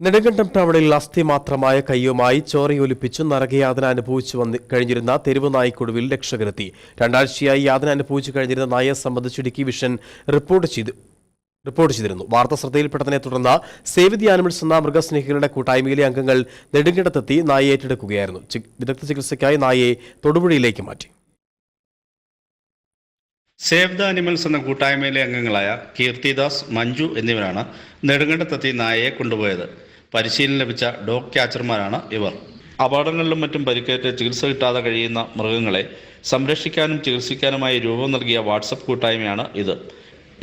നെടുങ്കണ്ടം അസ്ഥി മാത്രമായ കയ്യുമായി ചോരയൊലിപ്പിച്ചു നരകയാതന അനുഭവിച്ചു വന്ന് കഴിഞ്ഞിരുന്ന തെരുവ് നായ്ക്കൊടുവിൽ രക്ഷകരെത്തി രണ്ടാഴ്ചയായി യാതന അനുഭവിച്ചു കഴിഞ്ഞിരുന്ന നായയെ സംബന്ധിച്ച് ഇടുക്കി വിഷൻ റിപ്പോർട്ട് ചെയ്തു റിപ്പോർട്ട് ചെയ്തിരുന്നു. വാർത്ത ശ്രദ്ധയിൽപ്പെട്ടതിനെ തുടർന്ന് സേവ് ദി ആനിമൽസ് എന്ന മൃഗസ്നേഹികളുടെ കൂട്ടായ്മയിലെ അംഗങ്ങൾ നെടുങ്കണ്ടത്തെത്തി നായയെ ഏറ്റെടുക്കുകയായിരുന്നു. വിദഗ്ധ ചികിത്സയ്ക്കായി നായയെ തൊടുപുഴയിലേക്ക് മാറ്റി. സേവ് ദ അനിമൽസ് എന്ന കൂട്ടായ്മയിലെ അംഗങ്ങളായ കീർത്തിദാസ് മഞ്ജു എന്നിവരാണ് നെടുങ്കണ്ടത്തെത്തി നായയെ കൊണ്ടുപോയത്. പരിശീലനം ലഭിച്ച ഡോഗ് ക്യാച്ചർമാരാണ് ഇവർ. അപകടങ്ങളിലും മറ്റും പരിക്കേറ്റ് ചികിത്സ കിട്ടാതെ കഴിയുന്ന മൃഗങ്ങളെ സംരക്ഷിക്കാനും ചികിത്സിക്കാനുമായി രൂപം നൽകിയ വാട്സപ്പ് കൂട്ടായ്മയാണ് ഇത്.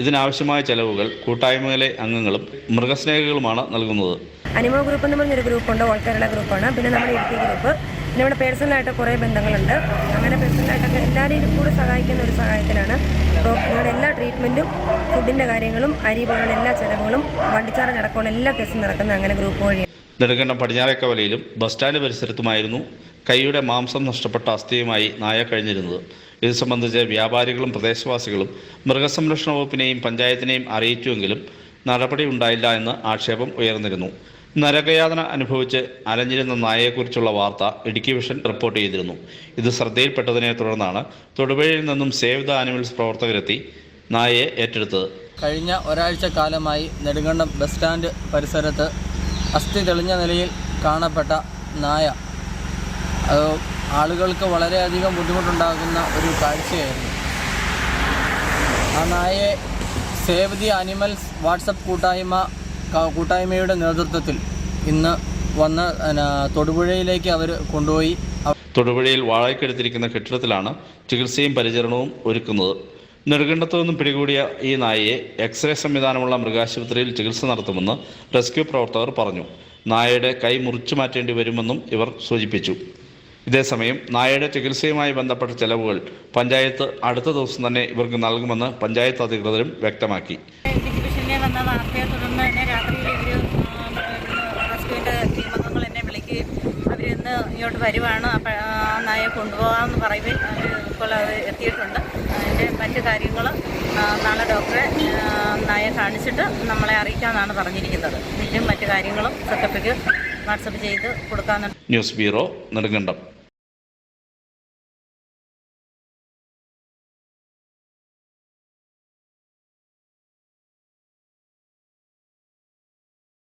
ഇതിനാവശ്യമായ ചെലവുകൾ കൂട്ടായ്മയിലെ അംഗങ്ങളും മൃഗസ്നേഹികളുമാണ് നൽകുന്നത്. അനിമൽ ഗ്രൂപ്പ് എന്ന് പറഞ്ഞൊരു ഗ്രൂപ്പുണ്ട് ഓൾ കേരള ഗ്രൂപ്പാണ്. പിന്നെ നമ്മുടെ ഇടുക്കി ഗ്രൂപ്പ്. പിന്നെ നമ്മുടെ പേഴ്സണലായിട്ട് കുറേ ബന്ധങ്ങളുണ്ട്. അങ്ങനെ പേഴ്സണലായിട്ടൊക്കെ എല്ലാവരെയും കൂടെ സഹായിക്കുന്ന ഒരു സഹായത്തിലാണ് നിങ്ങളുടെ എല്ലാ ട്രീറ്റ്മെന്റും ഫുഡിന്റെ കാര്യങ്ങളും അരി പോലുള്ള എല്ലാ ചിലവുകളും വണ്ടി ചാർജ് അടക്കമുള്ള എല്ലാ കേസും നടക്കുന്ന അങ്ങനെ ഗ്രൂപ്പ് വഴി നെടുങ്കണ്ടം പടിഞ്ഞാറേക്കവലയിലും ബസ് സ്റ്റാൻഡ് പരിസരത്തുമായിരുന്നു കൈയുടെ മാംസം നഷ്ടപ്പെട്ട അസ്ഥിയുമായി നായ കഴിഞ്ഞിരുന്നത്. ഇത് സംബന്ധിച്ച് വ്യാപാരികളും പ്രദേശവാസികളും മൃഗസംരക്ഷണ വകുപ്പിനെയും പഞ്ചായത്തിനെയും അറിയിച്ചുവെങ്കിലും നടപടി ഉണ്ടായില്ല എന്ന് ആക്ഷേപം ഉയർന്നിരുന്നു. നരകയാതന അനുഭവിച്ച് അലഞ്ഞിരുന്ന നായയെക്കുറിച്ചുള്ള വാർത്ത ഇടുക്കി വിഷൻ റിപ്പോർട്ട് ചെയ്തിരുന്നു. ഇത് ശ്രദ്ധയിൽപ്പെട്ടതിനെ തുടർന്നാണ് തൊടുപുഴയിൽ നിന്നും സേവ് ദ ആനിമൽസ് പ്രവർത്തകരെത്തി നായയെ ഏറ്റെടുത്തത്. കഴിഞ്ഞ ഒരാഴ്ച കാലമായി നെടുങ്കണ്ടം ബസ് സ്റ്റാൻഡ് പരിസരത്ത് അസ്ഥി തെളിഞ്ഞ നിലയിൽ കാണപ്പെട്ട നായ. ആളുകൾക്ക് വളരെയധികം ബുദ്ധിമുട്ടുണ്ടാകുന്ന ഒരു കാഴ്ചയായിരുന്നു. ആ നായയെ സേവ് ദി ആനിമൽസ് വാട്സപ്പ് കൂട്ടായ്മ കൂട്ടായ്മയുടെ നേതൃത്വത്തിൽ ഇന്ന് വന്ന് തൊടുപുഴയിലേക്ക് അവർ കൊണ്ടുപോയി. തൊടുപുഴയിൽ വാഴയ്ക്കെടുത്തിരിക്കുന്ന കെട്ടിടത്തിലാണ് ചികിത്സയും പരിചരണവും ഒരുക്കുന്നത്. നെടുകണ്ടത്തു നിന്നും പിടികൂടിയ ഈ നായയെ എക്സ്റേ സംവിധാനമുള്ള മൃഗാശുപത്രിയിൽ ചികിത്സ നടത്തുമെന്ന് റെസ്ക്യൂ പ്രവർത്തകർ പറഞ്ഞു. നായയുടെ കൈ മുറിച്ചു മാറ്റേണ്ടി വരുമെന്നും ഇവർ സൂചിപ്പിച്ചു. ഇതേസമയം നായയുടെ ചികിത്സയുമായി ബന്ധപ്പെട്ട ചെലവുകൾ പഞ്ചായത്ത് അടുത്ത ദിവസം തന്നെ ഇവർക്ക് നൽകുമെന്ന് പഞ്ചായത്ത് അധികൃതരും വ്യക്തമാക്കി. വന്ന വാർത്തയെ തുടർന്ന് തന്നെ രാത്രിയിൽ ഇവർ റെസ്ക്യൂവിന്റെ ടീം അംഗങ്ങൾ എന്നെ വിളിക്കുകയും അവരിന്ന് ഇങ്ങോട്ട് വരുവാണ്. ആ കൊണ്ടുപോകാമെന്ന് ഇപ്പോൾ അത് എത്തിയിട്ടുണ്ട്. അതിന്റെ മറ്റു കാര്യങ്ങൾ നാളെ ഡോക്ടറെ കാണിച്ചിട്ട് നമ്മളെ അറിയിക്കാമെന്നാണ് പറഞ്ഞിരിക്കുന്നത്. ഇതിലും മറ്റു കാര്യങ്ങളും വാട്സപ്പ് ചെയ്ത് കൊടുക്കാമെന്നുണ്ട് ന്യൂസ് ബ്യൂറോ നെടുങ്കണ്ടം.